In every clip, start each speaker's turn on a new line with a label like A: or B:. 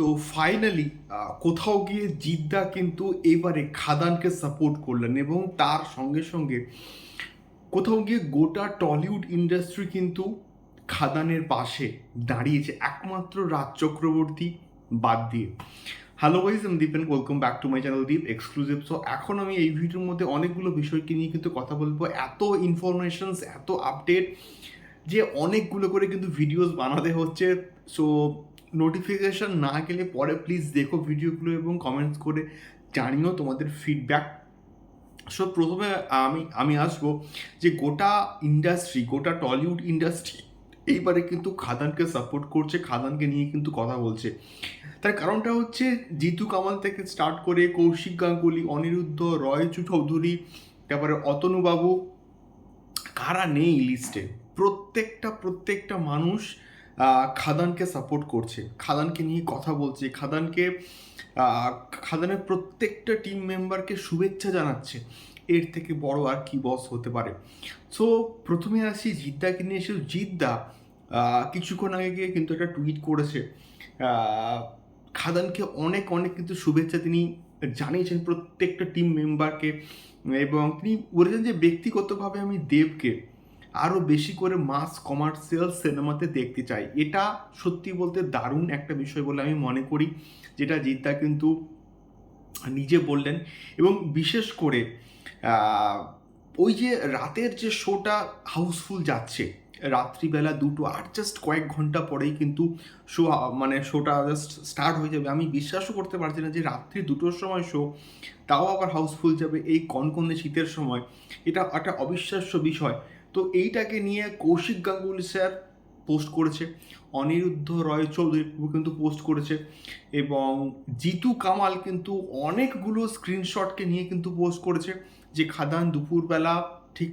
A: তো ফাইনালি কোথাও গিয়ে জিদ্দা কিন্তু এবারে খাদানকে সাপোর্ট করলেন এবং তার সঙ্গে সঙ্গে কোথাও গিয়ে গোটা টলিউড ইন্ডাস্ট্রি কিন্তু খাদানের পাশে দাঁড়িয়েছে একমাত্র রাজ চক্রবর্তী বাদ দিয়ে। হ্যালো ভাইজ আমি Dipen welcome back to my channel Deep exclusive so এখন আমি এই ভিডিওর মধ্যে অনেকগুলো বিষয়কে নিয়ে কিন্তু কথা বলব। এত ইনফরমেশনস এত আপডেট যে অনেকগুলো করে কিন্তু ভিডিওস বানাতে হচ্ছে। সো নোটিফিকেশন না গেলে পরে প্লিজ দেখো ভিডিওগুলো এবং কমেন্টস করে জানিও তোমাদের ফিডব্যাক সো প্রথমে আমি আমি আসব যে গোটা ইন্ডাস্ট্রি গোটা টলিউড ইন্ডাস্ট্রি এইবারে কিন্তু খাদানকে সাপোর্ট করছে, খাদানকে নিয়ে কিন্তু কথা বলছে। তার কারণটা হচ্ছে জিতু কামাল থেকে স্টার্ট করে কৌশিক গাঙ্গুলি, অনিরুদ্ধ, রয় চৌধুরী, তারপরে অতনুবাবু, কারা নেই লিস্টে প্রত্যেকটা প্রত্যেকটা মানুষ খাদানকে সাপোর্ট করছে। খাদানকে নিয়ে কথা বলছে। খাদানকে খাদানের প্রত্যেকটা টিম মেম্বারকে শুভেচ্ছা জানাচ্ছে। এর থেকে বড় আর কি বস হতে পারে। সো প্রথমে আসি জিদ্দাকে নিয়ে। এসে জিদ্দা কিছুক্ষণ আগে গিয়ে কিন্তু একটা টুইট করেছে। খাদানকে অনেক অনেক কিন্তু শুভেচ্ছা তিনি জানিয়েছেন প্রত্যেকটা টিম মেম্বারকে এবং তিনি বলেছেন যে ব্যক্তিগতভাবে আমি দেবকে আরও বেশি করে মাস কমার্শিয়াল সিনেমাতে দেখতে চাই। এটা সত্যি বলতে দারুণ একটা বিষয় বলে আমি মনে করি, যেটা জিদ্দা কিন্তু নিজে বললেন। এবং বিশেষ করে ওই যে রাতের যে শোটা হাউসফুল যাচ্ছে, রাত্রিবেলা দুটো আর জাস্ট কয়েক ঘণ্টা পরেই কিন্তু শো মানে শোটা জাস্ট স্টার্ট হয়ে যাবে। আমি বিশ্বাসও করতে পারছি না যে রাত্রি দুটোর সময় শো তাও আবার হাউসফুল যাবে এই কনকনে শীতের সময়। এটা একটা অবিশ্বাস্য বিষয়। তো এইটাকে নিয়ে কৌশিক গাঙ্গুলি স্যার পোস্ট করেছে, অনিরুদ্ধ রয় চৌধুরী কিন্তু পোস্ট করেছে, এবং জিতু কামাল কিন্তু অনেকগুলো স্ক্রিনশটকে নিয়ে কিন্তু পোস্ট করেছে, যে খাদান দুপুরবেলা ঠিক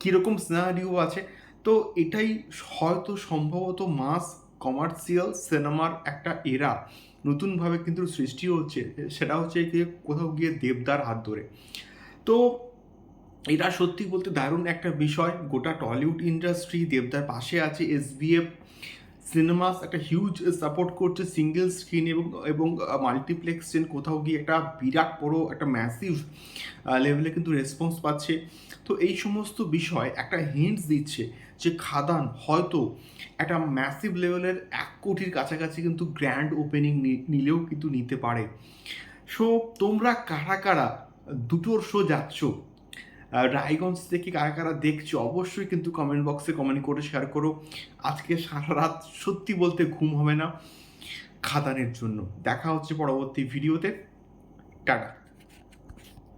A: কীরকম সিনারিও আছে। তো এটাই হয়তো সম্ভবত মাস কমার্শিয়াল সিনেমার একটা এরা নতুনভাবে কিন্তু সৃষ্টি হচ্ছে, সেটা হচ্ছে কোথাও গিয়ে দেবদার হাত ধরে। তো এটা সত্যি বলতে দারুণ একটা বিষয়। গোটা টলিউড ইন্ডাস্ট্রি দেবদার পাশে আছে এসবিএফ সিনেমাস একটা হিউজ সাপোর্ট করছে সিঙ্গেল স্ক্রিন এবং এবং মাল্টিপ্লেক্স চেন কোথাও গিয়ে একটা বিরাট বড় একটা ম্যাসিভ লেভেলে কিন্তু রেসপন্স পাচ্ছে। তো এই সমস্ত বিষয় একটা হিন্টস দিচ্ছে যে খাদান হয়তো একটা ম্যাসিভ লেভেলের এক কোটির কাছাকাছি কিন্তু গ্র্যান্ড ওপেনিং নিলেও কিন্তু নিতে পারে। সো তোমরা কারা কারা দুটোর শো যাচ্ছ? রায়গঞ্জ থেকে কারা কারা দেখছ, অবশ্যই কিন্তু কমেন্ট বক্সে কমেন্ট করে শেয়ার করো। আজকে সারা রাত সত্যি বলতে ঘুম হবে না। খাদানের জন্য। দেখা হচ্ছে পরবর্তী ভিডিওতে টাটা।